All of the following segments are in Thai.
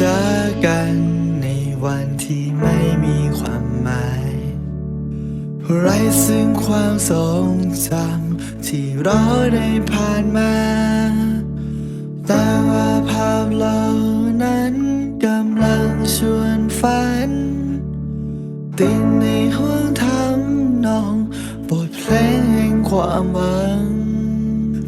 เจอกันในวันที่ไม่มีความหมาย ไร้ซึ่งความทรงจำที่เราได้ผ่านมา แต่ว่าภาพเหล่านั้นกำลังชวนฝัน ติดในห้วงทำนองบทเพลงแห่งความหวัง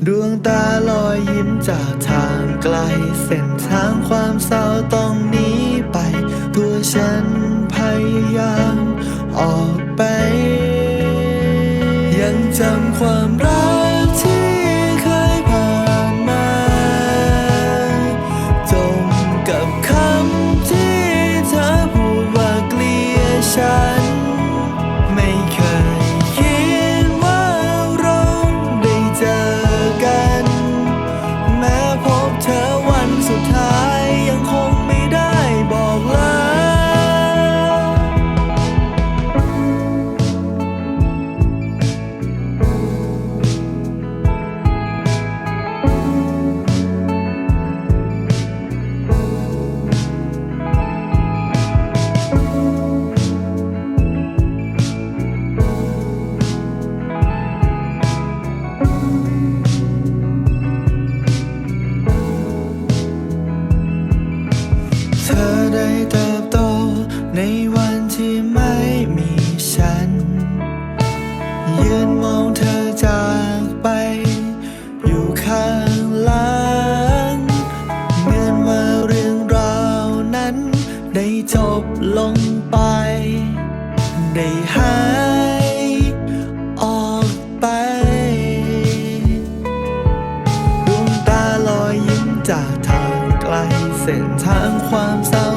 ดวงตาลอยยิ้มจากทางไกล เส้นทางความเศร้าต้องหนีไป ตัวฉันพยายามออกไป ยังจำความรัก ยืนมองเธอจากไป อยู่ข้างหลังเหมือนว่าเรื่องราวนั้น ได้จบลงไป ได้หายออกไปดวงตาลอยยิ้มจากทางไกล เส้นทางความเศร้า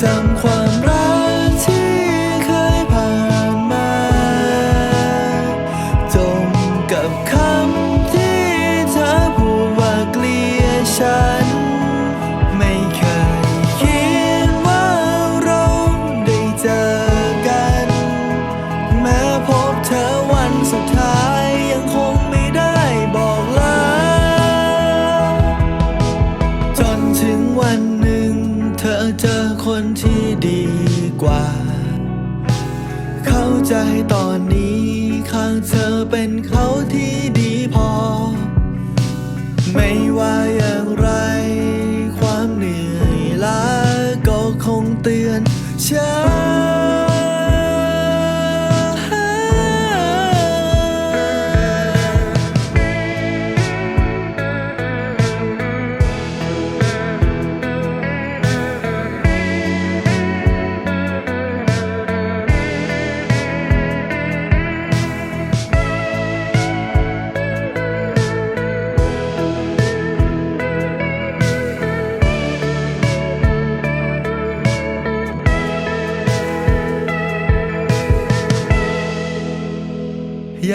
จำความรัก ที่ดีกว่า เข้าใจตอนนี้ข้างเธอเป็นเขาที่ดีพอ ไม่ว่า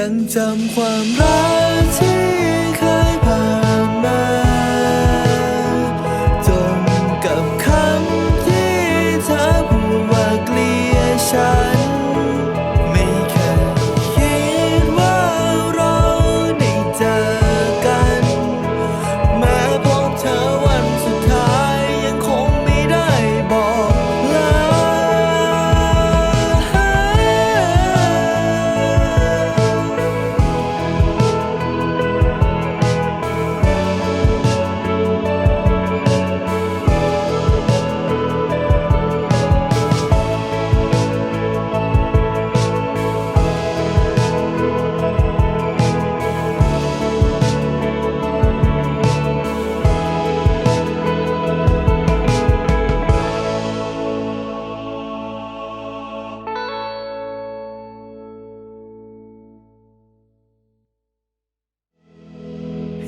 ยังจำความรักที่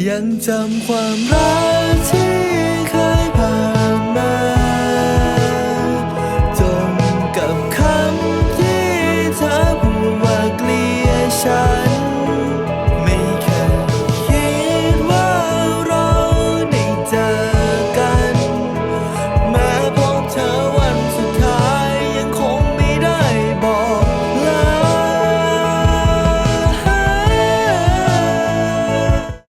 ยังจำความรักที่